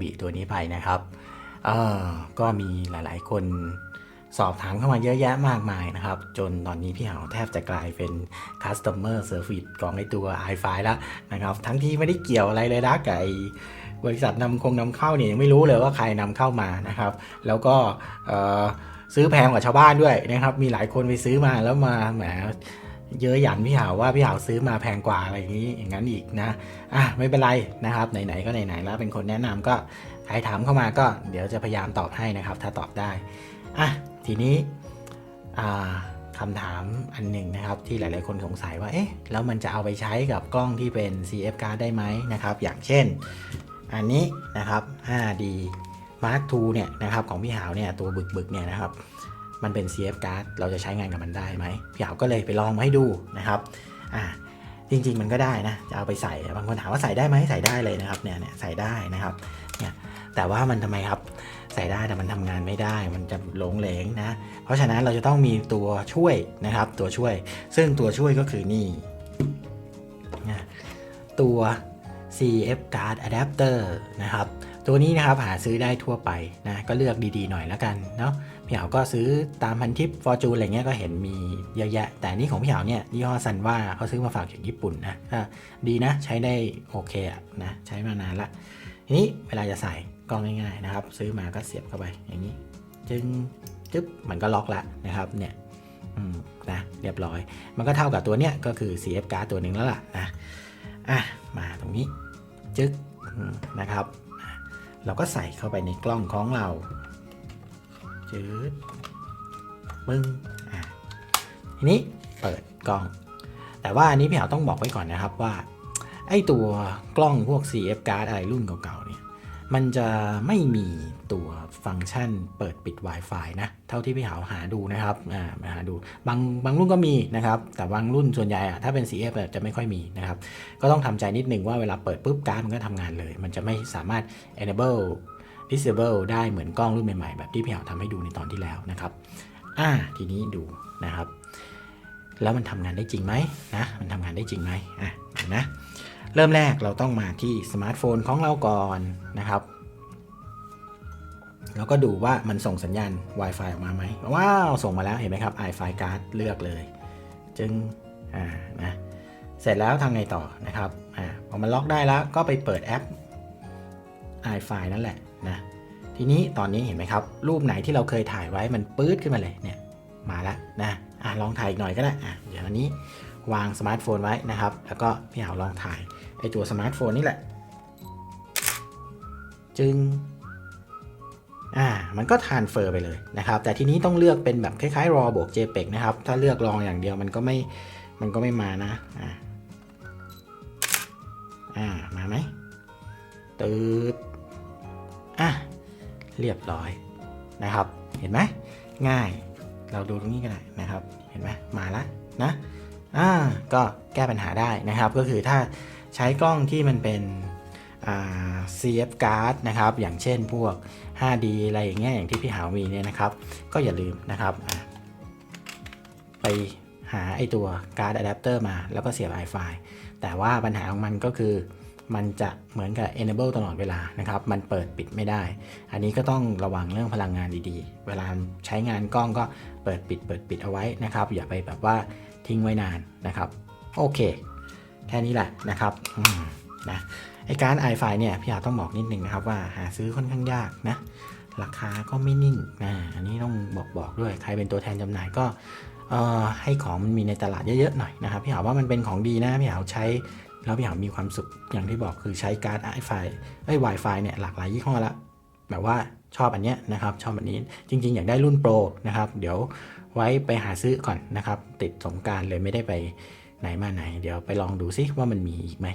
บิตัวนี้ไปนะครับก็มีหลายๆ คนสอบถามเข้ามาเยอะแยะมากมายนะครับ จนตอนนี้พี่หาวแทบจะกลายเป็น Customer Service ของไอตัว i f i แล้วนะครับ ทั้งที่ไม่ได้เกี่ยวอะไรเลยนะกับไอบริษัทนำคงนำเข้าเนี่ยยังไม่รู้เลยว่าใครนำเข้ามานะครับ แล้วก็ซื้อแพงกว่าชาวบ้านด้วยนะครับ มีหลายคนไปซื้อมาแล้วมาแหม เยอะหยันพี่หาวว่าพี่หาวซื้อมาแพงกว่าอะไรอย่างนี้อย่างนั้นอีกนะอะไม่เป็นไรนะครับไหนๆก็ไหนๆแล้วเป็นคนแนะนำก็ใครถามเข้ามาก็เดี๋ยวจะพยายามตอบให้นะครับ ถ้าตอบได้อะทีนี้คำถามอันหนึ่งนะครับที่หลาย ๆ คนสงสัยว่าเอ๊ะแล้วมันจะเอาไปใช้กับกล้องที่เป็น CF card ได้ไหมนะครับ อย่างเช่น อันนี้นะครับ 5D Mark II เนี่ยนะครับของพี่หาวเนี่ยตัวบึกๆเนี่ยนะครับ มันเป็น CF card เราจะใช้งานกับมันได้ไหมพี่หาวก็เลยไปลองมาให้ดูนะครับอ่าจริง ๆ มันก็ได้นะ จะเอาไปใส่ บางคนถามว่าใส่ได้ไหมใส่ได้เลยนะครับเนี่ยเนี่ยใส่ได้นะครับเนี่ยแต่ว่ามันทำไมครับใส่ได้แต่มันทำงานไม่ได้ มันจะหลงเหลงนะ เพราะฉะนั้นเราจะต้องมีตัวช่วยนะครับ ตัวช่วย ซึ่งตัวช่วยก็คือนี่นะตัว CF card adapter นะครับ ตัวนี้นะครับหาซื้อได้ทั่วไปนะก็เลือกดีๆหน่อยแล้วกันเนาะพี่เหาก็ซื้อตามพันทิปฟอร์จูนอะไรเงี้ยก็เห็นมีเยอะแยะ แต่นี่ของพี่เหาเนี่ยยี่ห้อซันว่าเขาซื้อมาฝากจากญี่ปุ่นนะก็ดีนะใช้ได้โอเคอะนะใช้มานานละทีนี้เวลาจะใส่กล้องง่ายๆนะครับ ซื้อมาก็เสียบเข้าไปอย่างนี้ จึงจึ๊บมันก็ล็อกละนะครับเนี่ยอืมนะเรียบร้อย มันก็เท่ากับตัวเนี้ยก็คือ CF card ตัวหนึ่งแล้วล่ะนะอะมาตรงนี้จึ๊กนะครับ เราก็ใส่เข้าไปในกล้องของเราจืดปึ้งอะทีนี้เปิดกล้อง แต่ว่าอันนี้พี่เหาต้องบอกไว้ก่อนนะครับว่า ไอ้ตัวกล้องพวก CF card อะไรรุ่นเก่าๆเนี่ย มันจะไม่มีตัวฟังก์ชันเปิดปิด Wi-Fi นะ เท่าที่พี่หาวหาดูนะครับอ่ามาหาดูบางบางรุ่นก็มีนะครับ แต่บางรุ่นส่วนใหญ่อะถ้าเป็น CF อะจะไม่ค่อยมีนะครับ ก็ต้องทำใจนิดนึงว่าเวลาเปิดปุ๊บการ์ดมันก็ทำงานเลย มันจะไม่สามารถ enable disable ได้เหมือนกล้องรุ่นใหม่ๆ แบบที่พี่หาวทำให้ดูในตอนที่แล้วนะครับอ่าทีนี้ดูนะครับ แล้วมันทำงานได้จริงไหมนะมันทำงานได้จริงไหมอะนไหมเริ่มแรกเราต้องมาที่สมาร์ทโฟนของเราก่อนนะครับแล้วก็ดูว่ามันส่งสัญญาณ Wi-Fi ออกมาไหมว้าว ส่งมาแล้วเห็นไหมครับ i-Fi card เลือกเลย จึงอ่านะเสร็จแล้วทำไงต่อนะครับอ่าพอมันล็อกได้แล้วก็ไปเปิดแอป i-Fi นั่นแหละนะทีนี้ตอนนี้เห็นไหมครับ รูปไหนที่เราเคยถ่ายไว้มันปื๊ดขึ้นมาเลยเนี่ยมาแล้วนะ อะลองถ่ายอีกหน่อยก็ได้อะเดี๋ยวอันนี้วางสมาร์ทโฟนไว้นะครับ แล้วก็พี่หาวลองถ่ายไอตัวสมาร์ทโฟนนี่แหละ จึงอ่ามันก็ทานเฟอร์ไปเลยนะครับ แต่ทีนี้ต้องเลือกเป็นแบบคล้ายๆ raw บวก jpeg นะครับ ถ้าเลือกลองอย่างเดียวมันก็ไม่มันก็ไม่มานะอ่าอ่ามาไหมตืดอะเรียบร้อยนะครับ เห็นไหมง่าย เราดูตรงนี้ก็ได้นะครับ เห็นไหมมาแล้วนะอ่าก็แก้ปัญหาได้นะครับ ก็คือถ้าใช้กล้องที่มันเป็น CF card นะครับ อย่างเช่นพวก 5D อะไรอย่างเงี้ยอย่างที่พี่หาวมีเนี่ยนะครับ ก็อย่าลืมนะครับ ไปหาไอตัวการ์ดอะแดปเตอร์มาแล้วก็เสียบ Wi-Fi แต่ว่าปัญหาของมันก็คือ มันจะเหมือนกับ enable ตลอดเวลานะครับ มันเปิดปิดไม่ได้ อันนี้ก็ต้องระวังเรื่องพลังงานดีๆ เวลาใช้งานกล้องก็เปิดปิดเปิดปิดเอาไว้นะครับ อย่าไปแบบว่าทิ้งไว้นานนะครับ โอเค แค่นี้แหละนะครับนะไอการ i5 เนี่ยพี่อาต้องบอกนิดนึงนะครับว่าหาซื้อค่อนข้างยากนะ ราคาก็ไม่นิ่งนะอันนี้ต้องบอกบอกด้วย ใครเป็นตัวแทนจำหน่ายก็เออให้ของมันมีในตลาดเยอะๆหน่อยนะครับพี่หาว่ามันเป็นของดีนะพี่หาใช้ แล้วพี่หามีความสุขอย่างที่บอกคือใช้การ์ด i5 เอ้ย Wi-Fi เนี่ยหลากหลายยี่ห้อละแบบว่าชอบอันเนี้ยนะครับชอบอันนี้จริง ๆ อยากได้รุ่นโปรนะครับ เดี๋ยวไว้ไปหาซื้อก่อนนะครับ ติดสงการเลยไม่ได้ไปไหนมาไหน เดี๋ยวไปลองดูซิว่ามันมีอีกไหม